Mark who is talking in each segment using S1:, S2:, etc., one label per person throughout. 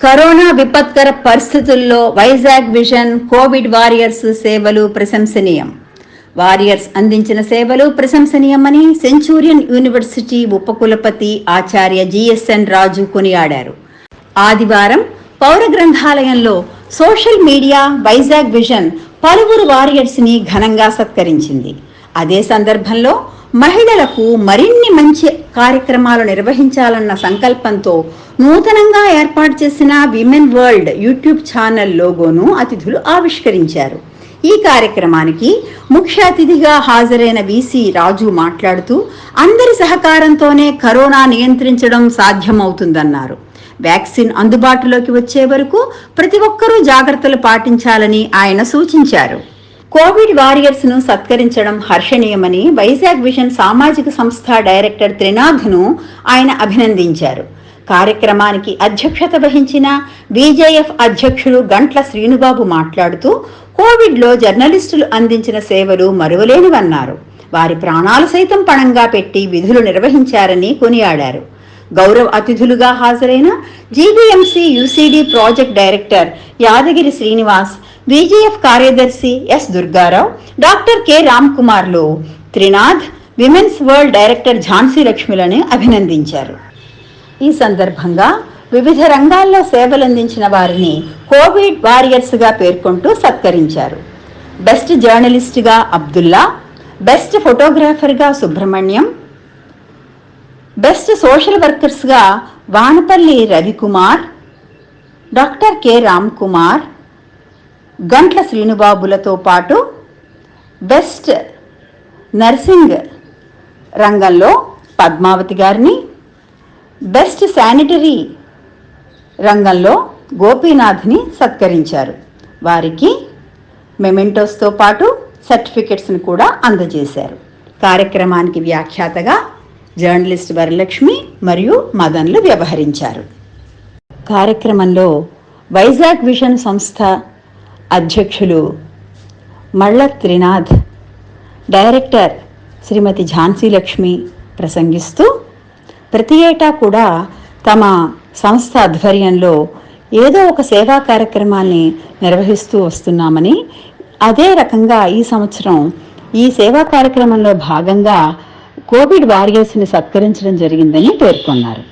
S1: Corona విపత్కర పరిస్థితుల్లో Vizag vision Covid warriors సేవలు ప్రశంసనీయం. వారియర్స్ అందించిన సేవలు ప్రశంసనీయమని సెంచూరియన్ యూనివర్సిటీ ఉపకులపతి ఆచార్య జిఎస్ఎన్ రాజు కొనియాడారు. ఆదివారం పౌర గ్రంథాలయంలో సోషల్ మీడియా వైజాగ్ విజన్ పలువురు వారియర్స్ని ఘనంగా సత్కరించింది. అదే సందర్భంలో మహిళలకు మరిన్ని మంచి కార్యక్రమాలు నిర్వహించాలన్న సంకల్పంతో నూతనంగా ఏర్పాటు చేసిన విమెన్ వరల్డ్ యూట్యూబ్ ఛానల్ లోగోను అతిథులు ఆవిష్కరించారు. ఈ కార్యక్రమానికి ముఖ్య అతిథిగా హాజరైన వీసీ రాజు మాట్లాడుతూ అందరి సహకారంతోనే కరోనా నియంత్రించడం సాధ్యమవుతుందన్నారు. వ్యాక్సిన్ అందుబాటులోకి వచ్చే వరకు ప్రతి ఒక్కరూ జాగ్రత్తలు పాటించాలని ఆయన సూచించారు. కోవిడ్ వారియర్స్ను సత్కరించడం హర్షణీయమని వైజాగ్ విజన్ సామాజిక సంస్థ డైరెక్టర్ త్రినాథ్ను ఆయన అభినందించారు. కార్యక్రమానికి అధ్యక్షత వహించిన బీజేఎఫ్ అధ్యక్షుడు గంట్ల శ్రీనుబాబు మాట్లాడుతూ కోవిడ్లో జర్నలిస్టులు అందించిన సేవలు మరువలేనివన్నారు. వారి ప్రాణాలు సైతం పణంగా పెట్టి విధులు నిర్వహించారని కొనియాడారు. గౌరవ అతిథులుగా హాజరైన GBMC UCD project director Yadagiri Srinivas BJF కార్యదర్శి S Durgarao doctor K Ram కుమార్లు Trinath women's world director Jhansi లక్ష్మిలను అభినందించారు. ఈ సందర్భంగా వివిధ రంగాల్లో సేవలందించిన వారిని కోవిడ్ వారియర్స్గా పేర్కొంటూ సత్కరించారు. బెస్ట్ జర్నలిస్ట్గా అబ్దుల్లా బెస్ట్ ఫోటోగ్రాఫర్గా సుబ్రహ్మణ్యం బెస్ట్ సోషల్ వర్కర్స్గా వానపల్లి రవికుమార్ డాక్టర్ కె రామ్ కుమార్ గంట్ల శ్రీనుబాబులతో పాటు బెస్ట్ నర్సింగ్ రంగంలో పద్మావతి గారిని బెస్ట్ శానిటరీ రంగంలో గోపీనాథ్ని సత్కరించారు. వారికి మెమెంటోస్తో పాటు సర్టిఫికెట్స్ని కూడా అందజేశారు. కార్యక్రమానికి వ్యాఖ్యాతగా జర్నలిస్ట్ వరలక్ష్మి మరియు మదన్లు వ్యవహరించారు. కార్యక్రమంలో వైజాగ్ విజన్ సంస్థ అధ్యక్షులు మళ్ళ త్రినాథ్ డైరెక్టర్ శ్రీమతి ఝాన్సీ లక్ష్మి ప్రసంగిస్తూ ప్రతి ఏటా కూడా తమ సంస్థ ఆధ్వర్యంలో ఏదో ఒక సేవా కార్యక్రమాన్ని నిర్వహిస్తూ వస్తున్నామని అదే రకంగా ఈ సంవత్సరం ఈ సేవా కార్యక్రమంలో భాగంగా కోవిడ్ వారియర్స్ని సత్కరించడం జరిగిందని పేర్కొన్నారు.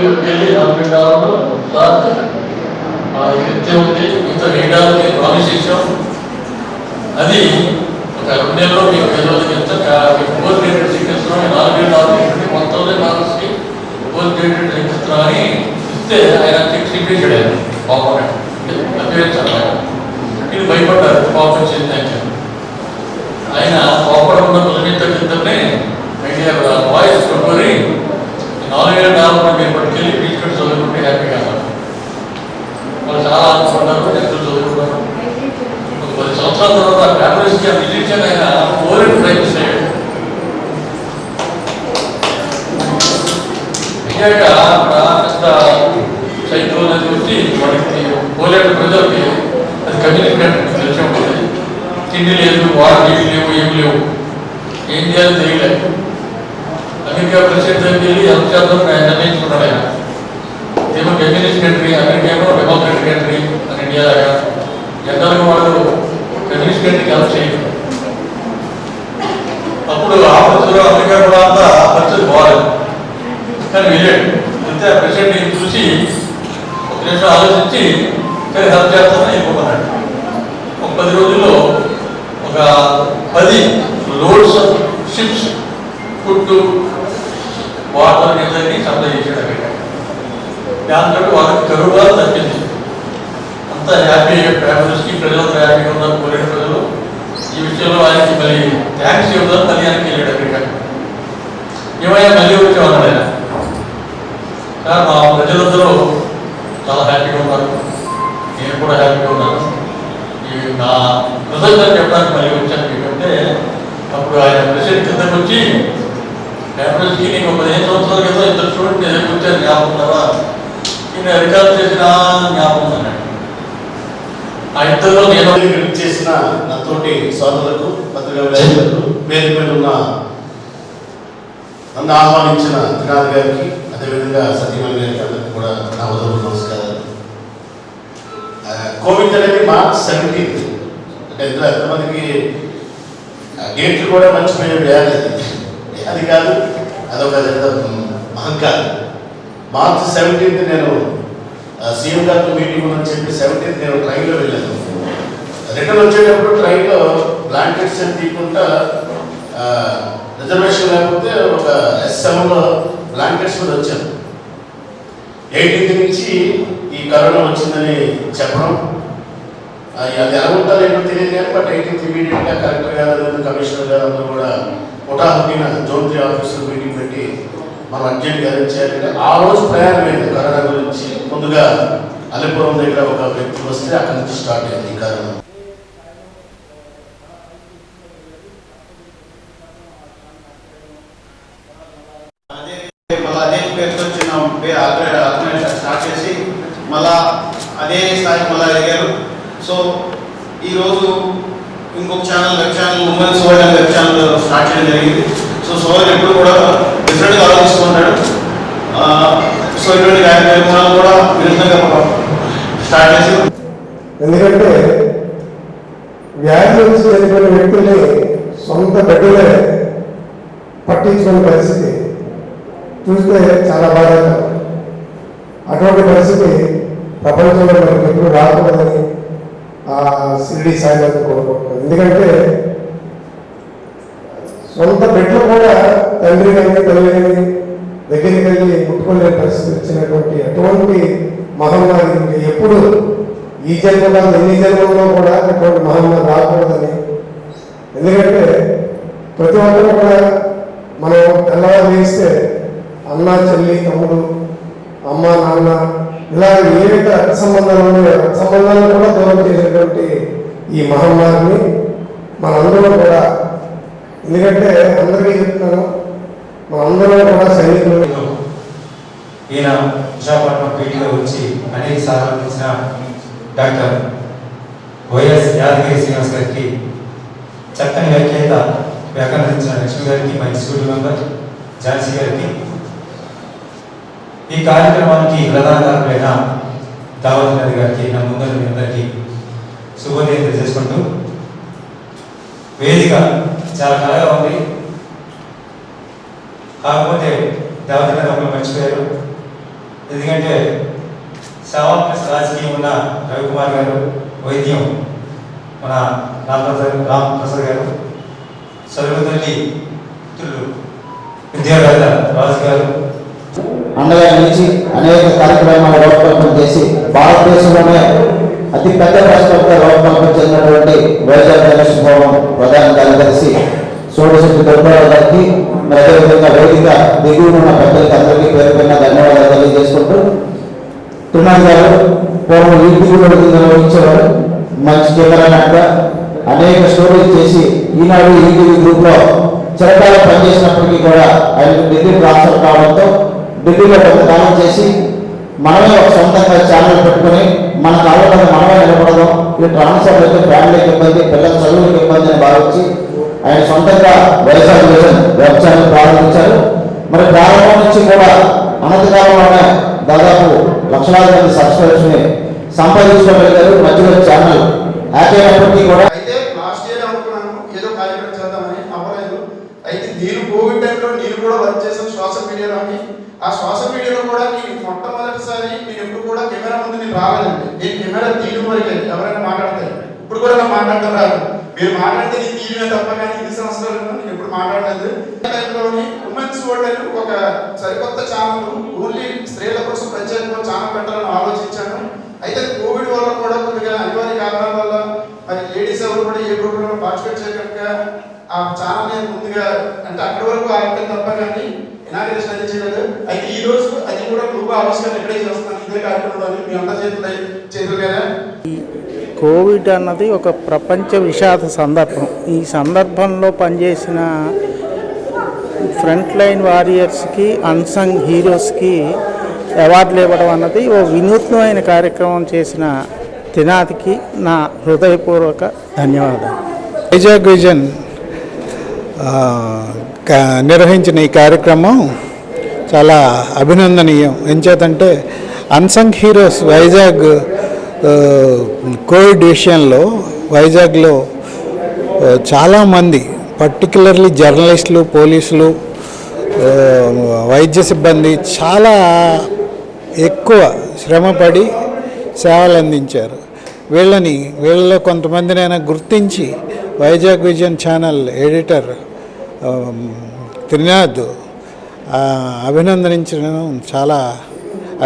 S2: ఆంబేద్కర్కి వెళ్ళి ఆంబేద్కర్ ఇంతే ఉంది ఇంత వేయడానికి ప్రామిస్ చేశాం అది ఒక రెండు మీకు పిల్లలకి ఎంత ఫోర్ గ్రేడెడ్ చికిత్సలో నాలుగు నాలుగు మొత్తంలో మార్క్స్కి ఫోర్ గ్రేడెడ్ చికిత్స. అని ఇస్తే ఆయన చెక్ సిగ్నేచర్ పాపం ఆయన ఇది భయపడ్డారు పాపం వచ్చింది ఆయన ఆయన కోపడకుండా తొలగించ కిందనే ఐడియా వాయిస్ కొట్టుకొని నాలుగేళ్ళ నాలుగు మీరు పట్టుకెళ్ళి తీసుకొని చదువుకుంటే హ్యాపీగా ఉన్నారు. వాళ్ళు చాలా ఆనందపడ్డారు ఎంతో చదువుకున్నారు ఒక పది సంవత్సరాల తర్వాత ఫ్యామిలీస్ రిలీజియన్ ఆయన ఫోరెన్ ప్రైమ్స్ అయ్యాడు అయ్యాక అక్కడ పెద్ద సైకిల్ అనేది వచ్చి వాడికి పోలేడు ప్రజలకి అది కమ్యూనికేట్ తెలిసి ఉంటుంది లేవు లేదు లేవు ఏం లేవు. ఏం చేయాలి తెలియలేదు అమెరికా ప్రెసిడెంట్ దగ్గరికి వెళ్ళి ఎంత చేద్దాం నిర్ణయించుకున్నాడు ఆయన ఏమో కమ్యూనిస్ట్ కంట్రీ అమెరికా ఏమో డెమోక్రటిక్ కంట్రీ అని ఇండియా లాగా. జనరల్గా వాళ్ళు కమ్యూనిస్ట్ కంట్రీకి హెల్ప్ చేయరు అప్పుడు ఆ పరిస్థితిలో అమెరికా కూడా అంతా పరిస్థితి బాగాలేదు కానీ వెళ్ళాడు. అంతే ఆ ప్రెసిడెంట్ చూసి ఒక నిమిషం ఆలోచించి సరే హెల్ప్ చేస్తానని వెళ్ళిపోతున్నాడు దాంతో వాళ్ళకి కరువు కూడా తగ్గింది. అంత హ్యాపీ ఫ్యామిలీస్కి ప్రజలంతా హ్యాపీగా ఉన్నారు కోరిన ప్రజలు ఈ విషయంలో ఆయనకి మళ్ళీ థ్యాంక్స్ చెబుదాం మళ్ళీ ఆయనకి వెళ్ళాడు అమెరికా ఏమైనా మళ్ళీ వచ్చేవాడు ఆయన. సార్ మా ప్రజలందరూ చాలా హ్యాపీగా ఉన్నారు. నేను కూడా హ్యాపీగా ఉన్నాను. ఈ నా కృతజ్ఞత చెప్పడానికి మళ్ళీ వచ్చాను. ఎందుకంటే అప్పుడు ఆయన ప్రెసిడెంట్ కిందకు వచ్చి ఫ్యామిలీస్కి నీకు పదిహేను సంవత్సరాల క్రితం ఇద్దరు స్టూడెంట్ ఎదురు వచ్చారు జ్ఞాపకం ఉన్నారా నేను రికార్డ్ చేసిన జ్ఞాపకం ఉన్నాడు ఆ ఇద్దరు నేను
S3: ఇక్కడికి చేసిన నాతోటి సోదరులకు పత్రికా విలేకరులకు వేదిక మీద ఉన్న నన్ను ఆహ్వానించిన త్రినాథ్ గారికి అదేవిధంగా సత్యమణి గారికి అందరికీ కూడా నా ఉదయం నమస్కారాలు. కోవిడ్ అనేది మార్చ్ సెవెంటీన్త్ అంటే ఇందులో ఎంతమందికి డేట్లు కూడా మర్చిపోయే వ్యాధి అది. కాదు అదొక మహంకారం మార్చ్ సెవెంటీన్త్ నేను సీఎం గారితో మీటింగ్ ఉందని చెప్పి సెవెంటీన్త్ నేను ట్రైన్లో వెళ్ళాను. రిటర్న్ వచ్చేటప్పుడు ట్రైన్లో బ్లాంకెట్స్ అని తీసుకుంటా రిజర్వేషన్ లేకపోతే ఒక ఎస్ఎంలో బ్లాంకెట్స్ మీద వచ్చాను. ఎయిటీన్త్ నుంచి ఈ కరోనా వచ్చిందని చెప్పడం అది ఎలా ఉంటుందో ఏంటో తెలియదు కానీ బట్ ఎయిటీన్త్ ఇమీడియట్గా కలెక్టర్ గారు కమిషనర్ గారు అందరూ కూడా హుటాహుటిన జోన్ త్రీ ఆఫీసులో మీటింగ్ పెట్టి మనం అర్జెంట్ చేయాలంటే ఆ రోజు ప్రయాణం అయింది కరోనా గురించి ముందుగా అలిపురం దగ్గర ఒక వ్యక్తి వస్తే అక్కడి నుంచి స్టార్ట్ అయింది ఈ కరోనా
S4: అదే మళ్ళీ అదే పేరుతో చిన్న పే ఆర్గనై- స్టార్ట్ చేసి మళ్ళా అదే స్థాయికి మళ్ళీ ఎదిగారు. సో ఈరోజు ఇంకొక channel web channel women's world web channel start చేయడం జరిగింది. సో సోదరు ఎప్పుడు కూడా డిఫరెంట్గా ఆలోచిస్తున్నాడు. సో ఇటువంటి కార్యక్రమాలు కూడా విరుద్ధంగా మనం స్టార్ట్ చేసి
S5: ఎందుకంటే వ్యాధి వచ్చి చనిపోయిన వ్యక్తుల్ని సొంత బిడ్డలే పట్టించుకునే పరిస్థితి. చూస్తే చాలా బాధాకరం. అటువంటి పరిస్థితి ప్రపంచంలో మనకి ఎప్పుడు రాకూడదని ఆ సిరిడి సాయిబాబు కోరుకుంటున్నాను ఎందుకంటే సొంత బిడ్డలు తండ్రి కానీ తల్లి కానీ దగ్గరికి వెళ్ళి ముట్టుకోలేని పరిస్థితి వచ్చినటువంటి అటువంటి మహమ్మారి ఇంకా ఎప్పుడు ఈ జన్మలో ఎన్ని జన్మల్లో కూడా అటువంటి మహమ్మారి రాకూడదని. ఎందుకంటే ప్రతి ఒక్కరు కూడా మనం తెల్లవారు వేస్తే అన్న చెల్లి తమ్ముడు అమ్మ నాన్న ఇలా ఏవైతే రక్త సంబంధాలు ఉన్నాయో. రక్త సంబంధాలను కూడా దూరం చేసేటువంటి ఈ మహమ్మారిని మనందరం కూడా. ఎందుకంటే అందరికీ చెప్తున్నాను మనందరం కూడా సైనికులు.
S6: ఈయన విశాఖపట్నం పీటీలో వచ్చి అనేక సార్లు ఇచ్చిన డాక్టర్ వైఎస్ యాదగిరి శ్రీనివాస్ గారికి చక్కని వ్యాఖ్యత వ్యాకరణించిన లక్ష్మి గారికి మా ఎగ్జిక్యూటివ్ మెంబర్ ఝాన్సీ గారికి. ఈ కార్యక్రమానికి ప్రధాన కారకులైన దావత్ నది గారికి నా ముందర మీ అందరికీ శుభోదయం తెలియజేసుకుంటూ వేదిక చాలా కళగా ఉంది. కాకపోతే దేవతల ఒకరు మర్చిపోయారు. ఎందుకంటే సేవా రాజకీయం ఉన్న రవికుమార్ గారు వైద్యం మన రామప్రసాద్ రామప్రసాద్ గారు చదువు తల్లి మిత్రులు విద్యావేత్త రాజు గారు.
S7: అండగా నుంచి అనేక కార్యక్రమాలు రూపకల్పన చేసి భారతదేశంలోనే అతి పెద్ద రాష్ట్రంగా రూపకల్పన చెందినటువంటి వైజాగ్ గణేష్ భవన్ ప్రధాన కార్యదర్శి సోడిశెట్టి దుర్గారావు గారికి మరి అదేవిధంగా వేదిక దిగువన ఉన్న పెద్దలకి అందరికీ పేరు పైన ధన్యవాదాలు తెలియజేసుకుంటూ త్రినాథ్ గారు పూర్వం ఈటీ నిర్వహించేవారు మంచి కెమెరామెన్గా అనేక స్టోరీలు చేసి ఈనాడు ఈటీవీ గ్రూప్లో చిరకాలం పనిచేసినప్పటికీ కూడా ఆయనకు ఢిల్లీ ట్రాన్స్ఫర్ కావడంతో ఢిల్లీలో కొంతకాలం చేసి మనమే ఒక సొంతంగా ఛానల్ పెట్టుకొని మన కాలంలో మనమే నిలబడదాం. ఈ ట్రాన్స్ఫర్ అయితే ఫ్యామిలీకి ఇబ్బంది పిల్లల చదువులకు ఇబ్బంది అని భావించి ఆయన సొంతంగా వైఎస్ఆర్ విజన్ వెబ్ ఛానల్ ప్రారంభించారు. మరి ప్రారంభం నుంచి కూడా అనంతకాలంలోనే దాదాపు లక్షలాది మంది సబ్స్క్రైబర్స్ని సంపాదించుకోగలిగారు. మధ్యలో ఛానల్ హ్యాపీ అయినప్పటికీ కూడా
S8: అయితే లాస్ట్ ఇయర్ అనుకున్నాను ఏదో కార్యక్రమం చేద్దామని అవ్వలేదు. అయితే నేను కోవిడ్ టైంలో నేను కూడా వర్క్ చేశాను సోషల్ మీడియాలోని ఆ సోషల్ మీడియాలో కూడా నేను మొట్టమొదటిసారి నేను ఎప్పుడు కూడా కెమెరా ముందు నేను రాలేదండి. నేను కెమెరా తీయడం వరకు ఎవరైనా మాట్లాడతారు. ఇప్పుడు కూడా నాకు మాట్లాడటం రాదు. మీరు మాట్లాడితే నేను తీయడమే తప్ప కానీ ఇన్ని సంవత్సరాలు నేను ఎప్పుడు మాట్లాడలేదు. టైంలోని ఉమెన్స్ వరల్డ్ అని ఒక సరికొత్త ఛానల్ ఓన్లీ స్త్రీల కోసం ప్రత్యేకంగా ఛానల్ పెట్టాలని ఆలోచించాను. అయితే కోవిడ్ వల్ల కూడా కొద్దిగా అనివార్య కారణాల వల్ల మరి లేడీస్ ఎవరు కూడా ఏ ప్రోగ్రామ్ పార్టిసిపేట్ చేయక ఆ ఛానల్ ముందుగా అంటే అక్కడి వరకు ఆగితే తప్ప కానీ ఇనాగ్రేషన్ అది చేయలేదు. అయితే ఈ రోజు అది కూడా గ్రూప్ ఆవిష్కరణ ఇక్కడే చేస్తున్నాను. ఇదే కార్యక్రమంలో మీ అందరి చేతులు చేతులు
S9: కోవిడ్ అన్నది ఒక ప్రపంచ విషాద సందర్భం. ఈ సందర్భంలో పనిచేసిన ఫ్రంట్ లైన్ వారియర్స్కి అన్సంగ్ హీరోస్కి అవార్డులు ఇవ్వడం అన్నది ఓ వినూత్నమైన కార్యక్రమం చేసిన తినాదికి నా హృదయపూర్వక ధన్యవాదాలు.
S10: వైజాగ్ విజన్ నిర్వహించిన ఈ కార్యక్రమం చాలా అభినందనీయం. ఎంచేతంటే అన్సంగ్ హీరోస్ వైజాగ్ కోవిడ్ విషయంలో వైజాగ్లో చాలామంది పర్టికులర్లీ జర్నలిస్టులు పోలీసులు వైద్య సిబ్బంది చాలా ఎక్కువ శ్రమపడి సేవలు అందించారు. వీళ్ళని వీళ్ళలో కొంతమందినైనా గుర్తించి Vizag vision channel editor Trinath అభినందించడం చాలా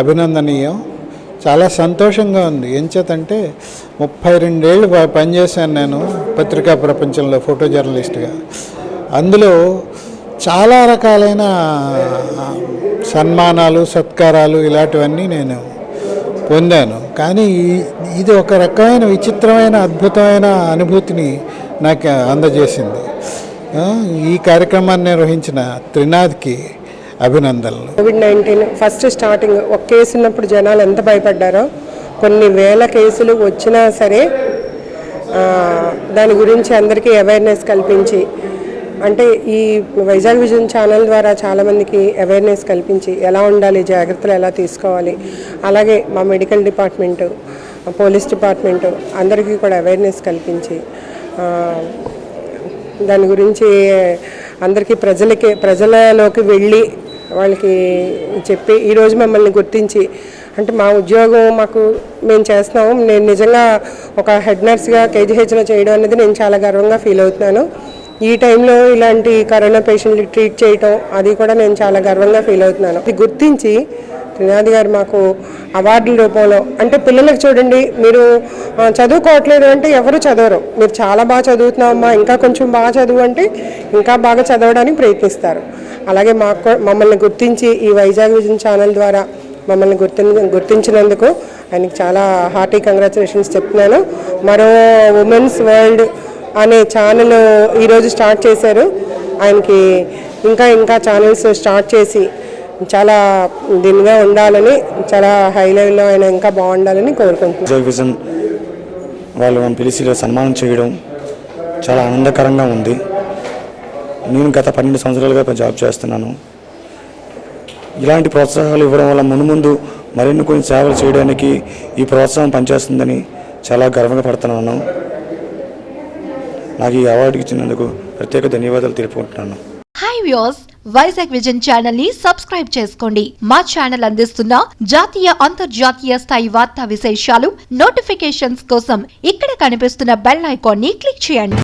S10: అభినందనీయం. చాలా సంతోషంగా ఉంది. ఎంచేతంటే ముప్పై రెండేళ్ళు ప- పనిచేశాను నేను పత్రికా ప్రపంచంలో ఫోటో జర్నలిస్ట్గా అందులో చాలా రకాలైన సన్మానాలు సత్కారాలు ఇలాంటివన్నీ నేను పొందాను. కానీ ఇది ఒక రకమైన విచిత్రమైన అద్భుతమైన అనుభూతిని నాకు అందజేసింది. ఈ కార్యక్రమాన్ని నిర్వహించిన త్రినాథ్కి అభినందనలు.
S11: కోవిడ్ నైన్టీన్ ఫస్ట్ స్టార్టింగ్ ఒక కేసు ఉన్నప్పుడు జనాలు ఎంత భయపడ్డారో కొన్ని వేల కేసులు వచ్చినా సరే దాని గురించి అందరికీ అవేర్నెస్ కల్పించి అంటే ఈ వైజాగ్ విజన్ ఛానల్ ద్వారా చాలామందికి అవేర్నెస్ కల్పించి ఎలా ఉండాలి జాగ్రత్తలు ఎలా తీసుకోవాలి అలాగే మా మెడికల్ డిపార్ట్మెంటు పోలీస్ డిపార్ట్మెంటు అందరికీ కూడా అవేర్నెస్ కల్పించి దాని గురించి అందరికీ ప్రజలకి ప్రజలలోకి వెళ్ళి వాళ్ళకి చెప్పి ఈరోజు మమ్మల్ని గుర్తించి అంటే మా ఉద్యోగం మాకు మేము చేస్తున్నాము. నేను నిజంగా ఒక హెడ్ నర్స్గా కేజీహెచ్లో చేయడం అనేది నేను చాలా గర్వంగా ఫీల్ అవుతున్నాను. ఈ టైంలో ఇలాంటి కరోనా పేషెంట్లు ట్రీట్ చేయటం అది కూడా నేను చాలా గర్వంగా ఫీల్ అవుతున్నాను. ఇది గుర్తించి త్రినాథ్ గారు మాకు అవార్డుల రూపంలో అంటే పిల్లలకు చూడండి మీరు చదువుకోవట్లేదు అంటే ఎవరు చదవరు. మీరు చాలా బాగా చదువుతున్నామమ్మా ఇంకా కొంచెం బాగా చదువు అంటే ఇంకా బాగా చదవడానికి ప్రయత్నిస్తారు. అలాగే మాకు మమ్మల్ని గుర్తించి ఈ వైజాగ్ విజన్ ఛానల్ ద్వారా మమ్మల్ని గుర్తి గుర్తించినందుకు ఆయనకి చాలా హార్టీ కంగ్రాచులేషన్స్ చెప్తున్నాను. మరో ఉమెన్స్ వరల్డ్ అనే ఛానల్ ఈరోజు స్టార్ట్ చేశారు. ఆయనకి ఇంకా ఇంకా ఛానల్స్ స్టార్ట్ చేసి చాలా దీనిగా ఉండాలని చాలా హై లెవెల్లో ఆయన ఇంకా బాగుండాలని కోరుకుంటున్నాను.
S12: వాళ్ళు మనం పిలిచి సన్మానం చేయడం చాలా ఆనందకరంగా ఉంది. నేను గత పన్నెండు సంవత్సరాలుగా జాబ్ చేస్తున్నాను. ఇలాంటి ప్రోత్సాహాలు ఇవ్వడం వల్ల ముందు ముందు మరిన్ని కొన్ని సేవలు చేయడానికి ఈ ప్రోత్సాహం పనిచేస్తుందని చాలా గర్వంగా పడుతున్నాను నాకు ఈ అవార్డు ఇచ్చినందుకు ప్రత్యేక ధన్యవాదాలు తెలుపుకుంటున్నాను.
S13: హాయ్ వ్యూస్ వైజాగ్ విజన్ ఛానల్ని సబ్స్క్రైబ్ చేసుకోండి. మా ఛానల్ అందిస్తున్న జాతీయ అంతర్జాతీయ స్థాయి వార్తా విశేషాలు నోటిఫికేషన్స్ కోసం ఇక్కడ కనిపిస్తున్న బెల్ ఐకాన్ని క్లిక్ చేయండి.